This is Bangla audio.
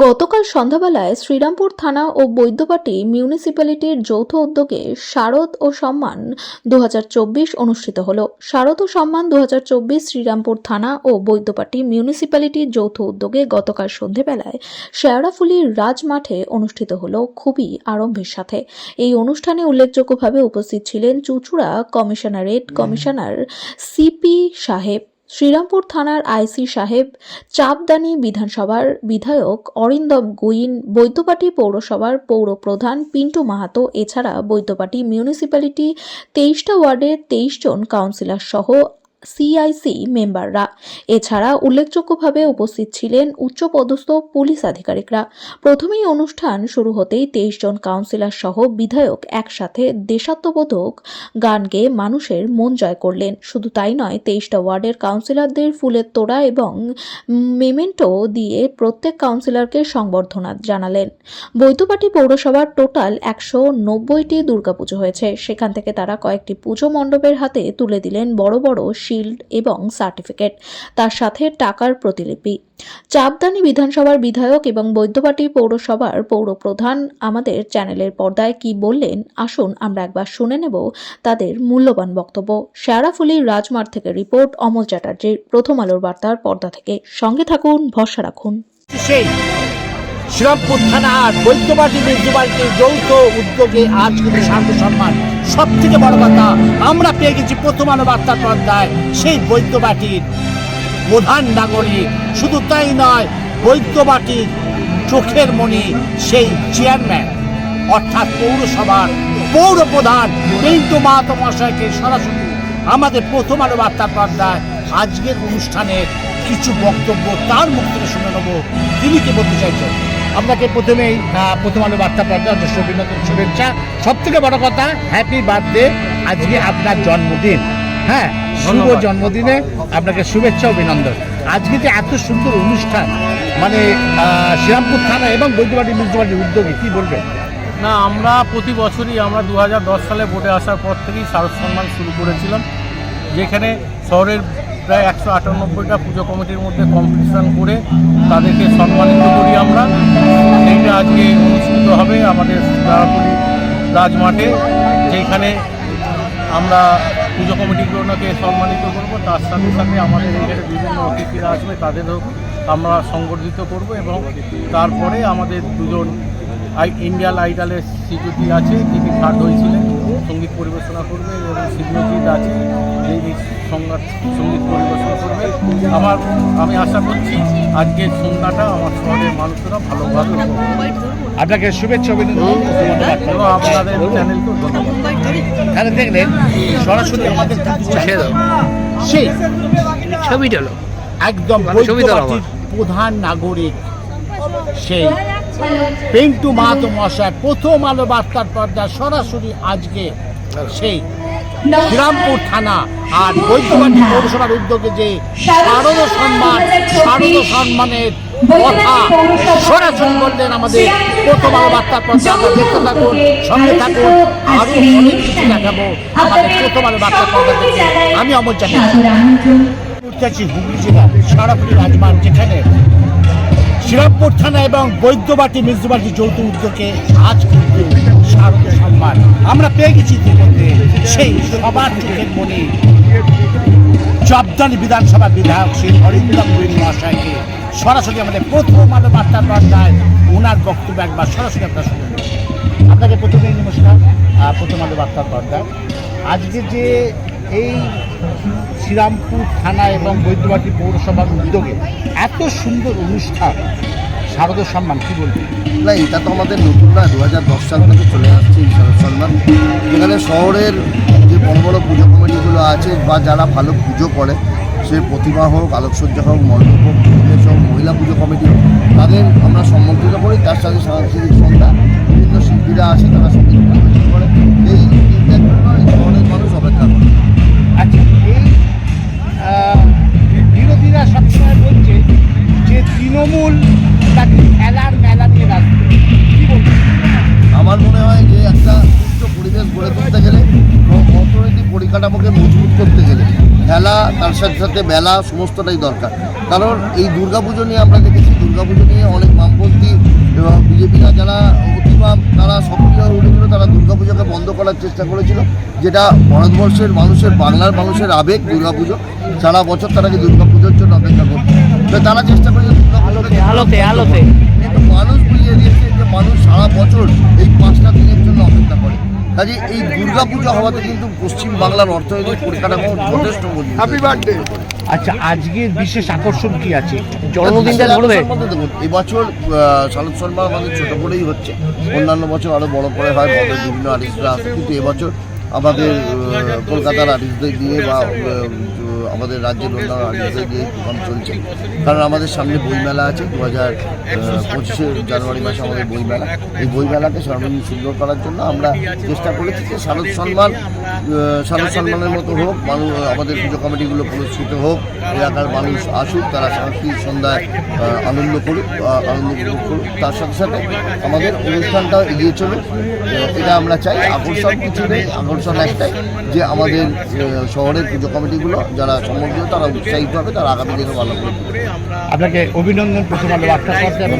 গতকাল সন্ধ্যাবেলায় শ্রীরামপুর থানা ও বৈদ্যবাটি মিউনিসিপ্যালিটির যৌথ উদ্যোগে শারদ ও সম্মান দু হাজার চব্বিশ অনুষ্ঠিত হল। শারদ ও সম্মান দু হাজার চব্বিশ শ্রীরামপুর থানা ও বৈদ্যবাটি মিউনিসিপ্যালিটির যৌথ উদ্যোগে গতকাল সন্ধেবেলায় শেয়ারাফুলির রাজমাঠে অনুষ্ঠিত হল খুবই আরম্ভের সাথে। এই অনুষ্ঠানে উল্লেখযোগ্যভাবে উপস্থিত ছিলেন চুচুড়া কমিশনারেট কমিশনার সিপি সাহেব শ্রীরামপুর থানার আইসি সাহেব, চাপদানি বিধানসভার বিধায়ক অরিন্দম গুইন, বৈদ্যপাটি পৌরসভার পৌর প্রধান পিন্টু মাহাতো, এছাড়া বৈদ্যপাটি মিউনিসিপ্যালিটি তেইশটা ওয়ার্ডের তেইশ জন কাউন্সিলর সহ সিআইসি মেম্বাররা। এছাড়া উল্লেখযোগ্যভাবে উপস্থিত ছিলেন উচ্চপদস্থ পুলিশ আধিকারিকরা। প্রথমেই অনুষ্ঠান শুরু হতেই তেইশ জন কাউন্সিলর সহ বিধায়ক একসাথে দেশাত্মবোধক গান গেয়ে মানুষের মন জয় করলেন। শুধু তাই নয়, তেইশটা ওয়ার্ডের কাউন্সিলরদের ফুলের তোড়া এবং মেমেন্টো দিয়ে প্রত্যেক কাউন্সিলরকে সংবর্ধনা জানালেন। বৈদ্যবাটি পৌরসভার টোটাল একশো নব্বইটি দুর্গাপুজো হয়েছে। সেখান থেকে তারা কয়েকটি পুজো মণ্ডপের হাতে তুলে দিলেন বড় বড় শিল্ড এবং সার্টিফিকেট তার সাথে টাকার প্রতিলিপি। চাপদানি বিধানসভার বিধায়ক এবং বৈদ্যবাটি পৌরসভার পৌর প্রধান আমাদের চ্যানেলের পর্দায় কি বললেন, আসুন আমরা একবার শুনে নেব তাদের মূল্যবান বক্তব্য। শেয়ারাফুলির রাজমার থেকে রিপোর্ট, অমল চ্যাটার্জির প্রথম আলোর বার্তার পর্দা থেকে। সঙ্গে থাকুন, ভরসা রাখুন। শ্রীরামপুর থানার বৈদ্যবাটি মিউনিসিপালিটির যৌথ উদ্যোগে আজ কিন্তু শান্ত সম্মান। সব থেকে বড় কথা, আমরা পেয়ে গেছি প্রথম আলো বার্তা পর্দায় সেই বৈদ্যবাটির প্রধান নাগরিক। শুধু তাই নয় বৈদ্যবাটির চোখের মণি সেই চেয়ারম্যান, অর্থাৎ পৌরসভার পৌর প্রধান পিন্টু মাহাতো সরাসরি আমাদের প্রথম আলো বার্তা পর্দায় আজকের অনুষ্ঠানের কিছু বক্তব্য তার মুখ থেকে শুনে নেব। তিনি কি বলতে চাইছেন? আপনাকে প্রথমেই প্রথম আলো বার্তা পর্দা অভিনন্দন শুভেচ্ছা। সব থেকে বড় কথা হ্যাপি বার্থডে আজকে আপনার জন্মদিন। হ্যাঁ শুভ জন্মদিনে আপনাকে শুভেচ্ছা অভিনন্দন। আজকে যে এত সুন্দর অনুষ্ঠান মানে শ্রীরামপুর থানা এবং বৈদ্যবাটি মিউনিসিপালিটির উদ্যোগে কি বলবেন? না আমরা প্রতি বছরই আমরা দু হাজার দশ সালে ভোটে আসার পর থেকেই শারদ সম্মান শুরু করেছিলাম যেখানে শহরের প্রায় একশো আটানব্বইটা পুজো কমিটির মধ্যে কম্পিটিশন করে তাদেরকে সম্মানিত করি আমরা। সেইটা আজকে অনুষ্ঠিত হবে আমাদের তারাপুরি রাজমাঠে, যেখানে আমরা পুজো কমিটিগুলোকে সম্মানিত করব। তার সাথে সাথে আমাদের এখানে বিভিন্ন অতিথিরা আসবে, তাদেরও আমরা সংবর্ধিত করব এবং তারপরে আমাদের দুজন ইন্ডিয়ান আইডালের সিকিউরিটি আছে যিনি থার্ড হয়েছিলেন। সংগীত পরিবেশনা করবে এবং সিগনেটিভ আছে যিনি সংগীত সংগীত পরিবেশনা করবে। আমার আমি আশা করছি আজকের সন্ধ্যাটা আমার শহরের মানুষেরা ভালোভাবে আপনাকে শুভেচ্ছা অভিনন্দন। এবং আপনাদের চ্যানেলকেও ধন্যবাদ। এখানে দেখলেন সরাসরি আমাদের সেই ছবি ডালো একদম মানে প্রধান নাগরিক সেই পেন্টু মাহাতো মহাশয় প্রথম আলো বার্তার পর্দা সরাসরি আজকে সেই শ্রীরামপুর থানা আর পৌরসভার উদ্যোগে যে শারদ সম্মান শারদ সম্মানের কথা সরাসরি বললেন আমাদের প্রথম আলো বার্তার পর্দা। আমরা দেখতে থাকুন সঙ্গে থাকুন আরও অনেক কিছু দেখাবো আমাদের প্রথম আলো বার্তার পর্দা আমি অমর জানি উঠতেছি হুগলি জেলা সারাপুরি রাজমার্গ যেখানে শ্রীরামপুর থানা এবং বৈদ্যবাটি মিউনিসিপালিটি যৌথ উদ্যোগে আজ কিন্তু শারদ সম্মান। আমরা পেয়ে গেছি ইতিমধ্যে সেই সবার চোখের মনে জবদানি বিধানসভা বিধায়ক শ্রী অরিন্দম গুইন মহাশয়কে সরাসরি আমাদের প্রথম আলো বার্তার বার্তায় ওনার বক্তব্য একবার সরাসরি আপনার শুনুন আপনাকে প্রথমেই নমস্কার প্রথম আলো বার্তার পর্দায় আজকে যে এই শ্রীরামপুর থানা এবং বৈদ্যবাটি পৌরসভার উদ্যোগে এত সুন্দর অনুষ্ঠান। শারদ সম্মান, কি বলবেন না, এটা তো আমাদের নতুন না দু হাজার দশ সাল থেকে চলে আসছে এই শারদ সম্মান। এখানে শহরের যে বড় বড় পুজো কমিটিগুলো আছে বা যারা ভালো পুজো করে, সে প্রতিমা হোক, আলোকসজ্জা হোক, মণ্ডপ হোক পরিবেশ হোক, মহিলা পুজো কমিটি হোক, তাদের আমরা সম্মন্ত্রিত করি তার সাথে সাংস্কৃতিক সন্ধ্যা বিভিন্ন শিল্পীরা আছে, তারা সংগীত গড়ে তুলতে গেলে এবং অর্থনৈতিক পরিকাঠামোকে মজবুত করতে গেলে খেলা তার সাথে সাথে মেলা সমস্তটাই দরকার। কারণ এই দুর্গাপুজো নিয়ে আমরা দেখেছি দুর্গাপুজো নিয়ে অনেক বামপন্থী যারা অতিমাম তারা সক্রিয় উঠেছিল তারা দুর্গাপুজোকে বন্ধ করার চেষ্টা করেছিল যেটা ভারতবর্ষের মানুষের বাংলার মানুষের আবেগ দুর্গাপুজো। সারা বছর তারা কি দুর্গাপুজোর জন্য অপেক্ষা করত। তো তারা চেষ্টা করেছে দুর্গাপুজোকে আলোতে আলোতে। কিন্তু মানুষ বুঝিয়ে দিয়েছে যে মানুষ সারা বছর এই কাজে এই দুর্গাপুজো হওয়াতে কিন্তু পশ্চিম বাংলার অর্থনৈতিক পরিকাঠামো যথেষ্ট হ্যাপি বার্থডে আচ্ছা আজকের বিশেষ আকর্ষণ কি আছে? জন্মদিনটা ধরবে দেখুন এবছর শারদ শর্মা আমাদের ছোট করেই হচ্ছে। অন্যান্য বছর আরও বড় করে হয় বিভিন্ন আর্টিস্টরা আসে কিন্তু এবছর আমাদের কলকাতার আর্টিস্টদের দিয়ে বা আমাদের রাজ্যের অন্যান্য আর্টিস্টদের দিয়ে প্রোগ্রাম চলছে। কারণ আমাদের সামনে বইমেলা আছে, দু হাজার পঁচিশে জানুয়ারি মাসে আমাদের বইমেলা। এই বইমেলাকে সর্বাঙ্গীন সুন্দর করার জন্য আমরা চেষ্টা করেছি যে শারদ সম্মান শারদ সম্মানের মতো হোক মানুষ আমাদের পুজো কমিটিগুলো পুরস্কৃত হোক এলাকার মানুষ আসুক, তারা সাংস্কৃতিক সন্ধ্যায় আনন্দ করুক আনন্দ উপভোগ করুক। তার সাথে সাথে আমাদের অনুষ্ঠানটাও এগিয়ে চলুক। এটা আমরা চাই। আকর্ষণ কিছু নেই। আকর্ষণ একটাই যে আমাদের শহরের পুজো কমিটিগুলো যারা সম্বন্ধীয়, তারা উৎসাহিত হবে তারা আগামী দিনে ভালো করে করবে। আপনাকে অভিনন্দন প্রথম আলো এবং